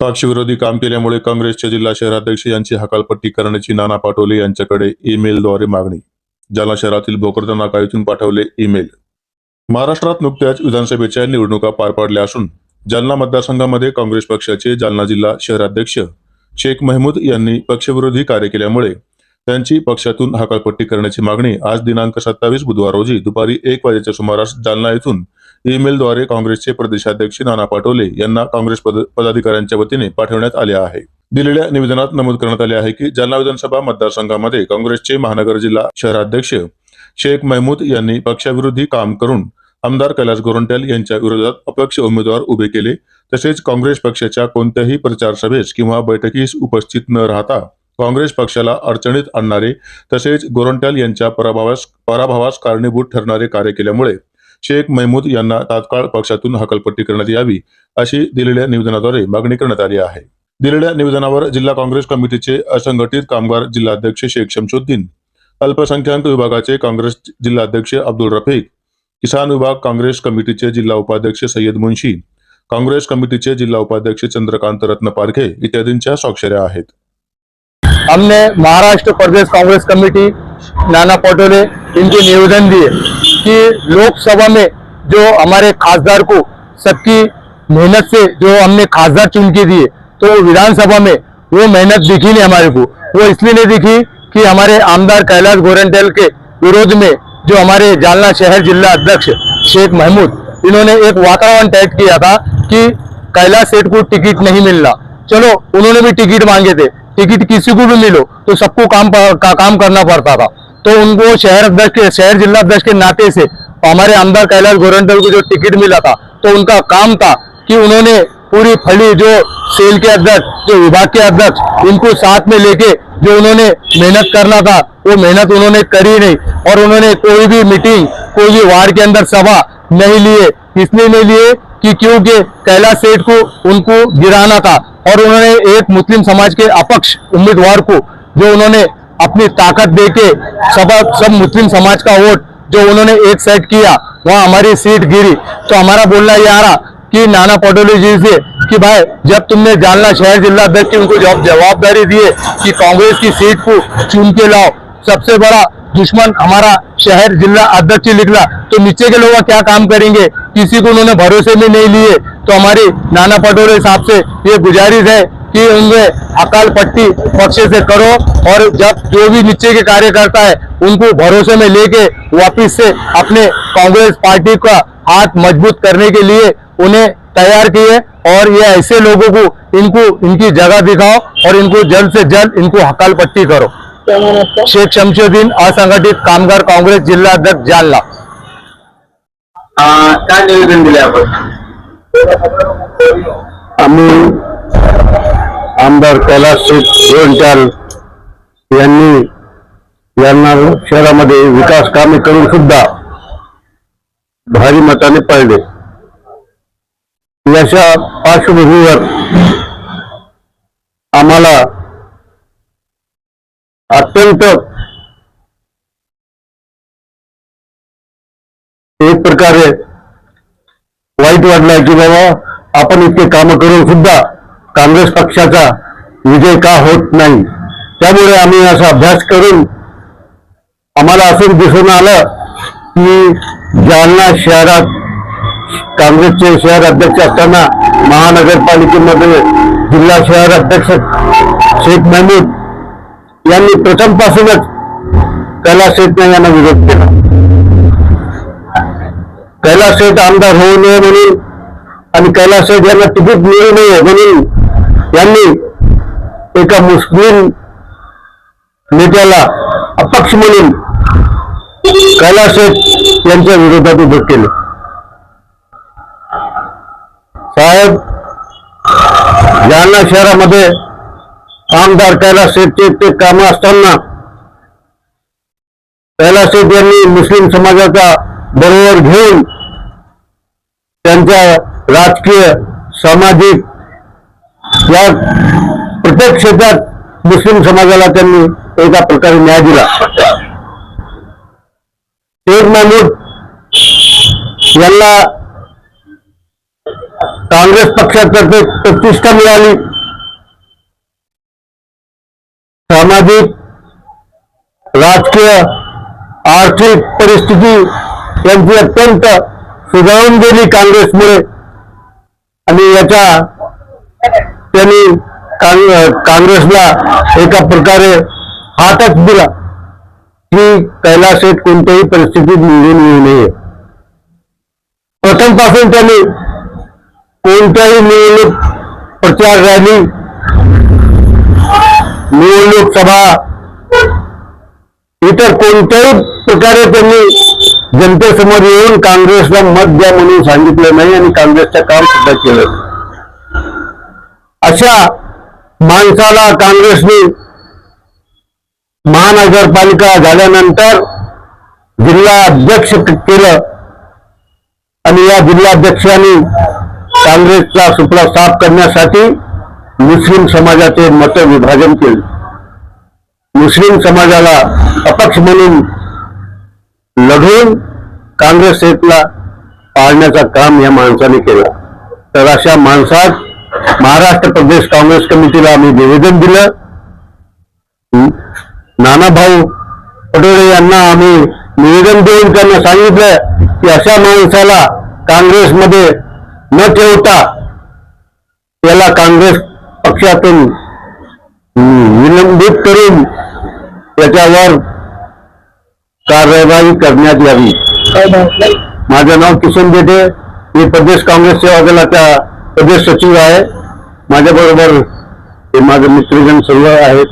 पक्षविरोधी काम केल्यामुळे काँग्रेसचे जिल्हा शहराध्यक्ष यांची हकालपट्टी करण्याची नाना पाटोले यांच्याकडे ईमेलद्वारे मागणी. जालना शहरातील भोकरदन नाका येथून पाठवले ईमेल. महाराष्ट्रात नुकत्याच विधानसभेच्या निवडणुका पार पडल्या असून जालना मतदारसंघामध्ये काँग्रेस पक्षाचे जालना जिल्हा शहराध्यक्ष शेख महमूद यांनी पक्षविरोधी कार्य केल्यामुळे त्यांची पक्षातून हकालपट्टी करण्याची मागणी आज दिनांक सत्तावीस बुधवार रोजी दुपारी एक वाजेच्या सुमारास जालना येथून ईमेलद्वारे काँग्रेसचे प्रदेशाध्यक्ष नाना पाटोले यांना काँग्रेस पदाधिकाऱ्यांच्या वतीने पाठवण्यात आले आहे. दिलेल्या निवेदनात नमूद करण्यात आले आहे की जालना विधानसभा मतदारसंघामध्ये काँग्रेसचे महानगर जिल्हा शहराध्यक्ष शेख महमूद यांनी पक्षाविरोधी काम करून आमदार कैलास गोरंट्याल यांच्या विरोधात अपक्ष उमेदवार उभे केले. तसेच काँग्रेस पक्षाच्या कोणत्याही प्रचार सभेस किंवा बैठकीस उपस्थित न राहता काँग्रेस पक्षाला अडचणीत आणणारे तसेच गोरंट्याल यांच्या पराभवास पराभवास कारणीभूत ठरणारे कार्य केल्यामुळे शेख महमूद यांना तात्काळ पक्षातून हकलपट्टी करण्यात यावी अशी दिलेल्या निवेदनाद्वारे मागणी करण्यात आली आहे. दिलेल्या निवेदनावर जिल्हा काँग्रेस कमिटीचे असंघटित कामगार जिल्हाध्यक्ष शेख शमशुद्दीन अल्पसंख्याक विभागाचे काँग्रेस जिल्हाध्यक्ष अब्दुल रफीक किसान विभाग काँग्रेस कमिटीचे जिल्हा उपाध्यक्ष सय्यद मुन्शी काँग्रेस कमिटीचे जिल्हा उपाध्यक्ष चंद्रकांत रत्न पारखे इत्यादींच्या स्वाक्षऱ्या आहेत. हमने महाराष्ट्र प्रदेश कांग्रेस कमेटी, नाना पटोले, इनको निवेदन दिए कि लोकसभा में जो हमारे खासदार को सबकी मेहनत से जो हमने खासदार चुन के दिए तो विधानसभा में वो मेहनत दिखी नहीं हमारे को। वो इसलिए नहीं दिखी कि हमारे आमदार कैलाश गोरंटेल के विरोध में जो हमारे जालना शहर जिला अध्यक्ष शेख महमूद, इन्होंने एक वातावरण तय किया था कि कैलाश सेठ को टिकट नहीं मिलना। चलो, उन्होंने भी टिकट मांगे थे। टिकट किसी को भी मिलो तो सबको काम का, काम करना पड़ता था। तो उनको शहर अध्यक्ष के, शहर जिला अध्यक्ष के नाते से हमारे आमदार कैलाश गोरंटल को जो टिकट मिला था तो उनका काम था कि उन्होंने पूरी फली जो सेल के अध्यक्ष, जो विभाग के अध्यक्ष, इनको साथ में लेके जो उन्होंने मेहनत करना था, वो मेहनत उन्होंने करी नहीं। और उन्होंने कोई भी मीटिंग, कोई भी वार्ड के अंदर सभा नहीं लिए। इसलिए नहीं लिए कि क्योंकि कैलाश सेठ को उनको गिराना था। और उन्होंने एक मुस्लिम समाज के अपक्ष उम्मीदवार को, जो उन्होंने अपनी ताकत देके सब सब मुस्लिम समाज का वोट, जो उन्होंने एक सेट किया, वहाँ हमारी सीट गिरी। तो हमारा बोलना ये आ रहा कि नाना पटोले जी से कि भाई, जब तुमने जालना शहर जिला अध्यक्ष की उनको जवाब, जवाबदारी दिए कि कांग्रेस की सीट को चुन के लाओ। सबसे बड़ा दुश्मन हमारा शहर जिला अध्यक्ष निकला। तो नीचे के लोग क्या काम करेंगे? किसी को उन्होंने भरोसे में नहीं लिए। तो हमारी नाना पटोले साहब से ये गुजारिश है कि उनमें अकाल पट्टी पक्ष से करो और जब जो भी नीचे के कार्यकर्ता है, उनको भरोसे में लेके वापिस से अपने कांग्रेस पार्टी का हाथ मज़बूत करने के लिए उन्हें तैयार किए और ये ऐसे लोगों को इनको, इनकी जगह दिखाओ और इनको जल्द से जल्द इनको हकाल पट्टी करो। शेख शमशुद्दीन असंगठित कामगार काँग्रेस जिल्हा अध्यक्ष जालना। काय निवेदन आम्ही आमदार कैलास गोंचाल यांनी यांना शहरामध्ये विकास कामे करून सुद्धा भारी मताने पडले याच्या पार्श्वभूमीवर आम्हाला अत्यंत एक प्रकारे वाईट वाटलं की बाबा आपण इतके काम करून सुद्धा काँग्रेस पक्षाचा विजय का होत नाही? त्यामुळे आम्ही असा अभ्यास करून आम्हाला असं दिसून आलं की जालना शहरात काँग्रेसचे शहर अध्यक्ष असताना महानगरपालिकेमध्ये जिल्हा शहर अध्यक्ष शेख महमूद यांनी प्रथमपासूनच कैलास शेठने यांना विरोध केला. कैलास शेठ आमदार होऊ नये म्हणून आणि कैलास शेठ यांना तिकीट मिळू नये म्हणून यांनी एका मुस्लिम नेत्याला अपक्ष म्हणून कैलास शेठ यांच्या विरोधात उभं केलं. साहेब जालना शहरामध्ये आमदार कैलास शेठचे ते काम असताना कैलास शेठ यांनी मुस्लिम समाजाचा बरोबर घेऊन राजकीय, सामाजिक, या प्रत्येक क्षेत्र मुस्लिम समाजाला एक प्रकार न्याय दिला. शेख महमूद कांग्रेस पक्षातर्फे प्रतिष्ठा मिळाली. सामाजिक, राजकीय, आर्थिक परिस्थिति अत्यंत सुधारून गेली काँग्रेसमुळे. आणि याचा त्यांनी काँग्रेसला एका प्रकारे हातच दिला. की कैलास शेठ कोणत्याही परिस्थितीत निवडून येऊ नये. प्रथमपासून त्यांनी कोणत्याही निवडणूक प्रचार रॅली निवडणूक सभा इतर कोणत्याही प्रकारे त्यांनी जनतेसमोर येऊन काँग्रेसला मत द्या म्हणून सांगितलं नाही आणि काँग्रेसचं काम सुद्धा केलं अशा माणसाला काँग्रेसने महानगरपालिका झाल्यानंतर जिल्हा अध्यक्ष केलं आणि या जिल्हाध्यक्षांनी काँग्रेसचा सुपडा साफ करण्यासाठी मुस्लिम समाजाचे मत विभाजन केले. मुस्लिम समाजाला अपक्ष म्हणून लढून काँग्रेस सेटला पाळण्याचं काम या माणसाने केलं. तर अशा माणसात महाराष्ट्र प्रदेश काँग्रेस कमिटीला आम्ही निवेदन दिलं. नानाभाऊ पटोले यांना आम्ही निवेदन देऊन त्यांना सांगितलं की अशा माणसाला काँग्रेसमध्ये न ठेवता त्याला काँग्रेस पक्षातून विलंबित करून त्याच्यावर कार्यवाही करण्यात यावी. माझं नाव किशन बेटे. मी प्रदेश काँग्रेस सेवा दलाचा प्रदेश सचिव आहे. माझ्याबरोबर हे माझे मित्रजन सर्व आहेत.